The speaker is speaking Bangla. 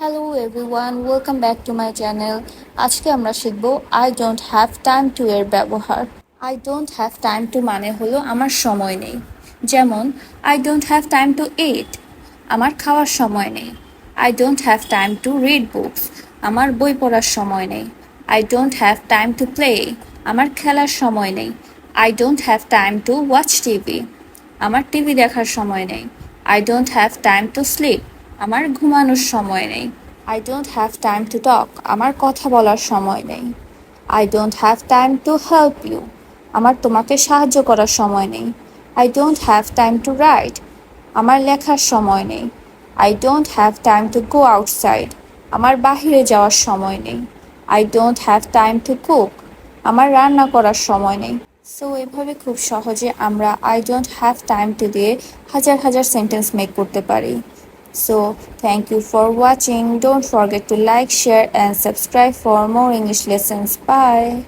Hello everyone welcome back to my channel আজকে আমরা শিখব I don't have time to এর ব্যবহার। I don't have time to মানে হলো আমার সময় নেই। যেমন I don't have time to eat আমার খাওয়ার সময় নেই। I don't have time to read books আমার বই পড়ার সময় নেই। I don't have time to play আমার খেলার সময় নেই। I don't have time to watch TV আমার টিভি দেখার সময় নেই। I don't have time to sleep আমার ঘুমানোর সময় নেই। I don't have time to talk আমার কথা বলার সময় নেই। I don't have time to help you আমার তোমাকে সাহায্য করার সময় নেই। I don't have time to write আমার লেখার সময় নেই। I don't have time to go outside আমার বাহিরে যাওয়ার সময় নেই। I don't have time to cook আমার রান্না করার সময় নেই। সো এভাবে খুব সহজে আমরা I don't have time to দিয়ে হাজার হাজার সেন্টেন্স মেক করতে পারি। So thank you for watching. Don't forget to like, share and subscribe for more English lessons. Bye.